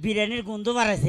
ইস বিরিয়ানির গন্ধ বাড়াইছে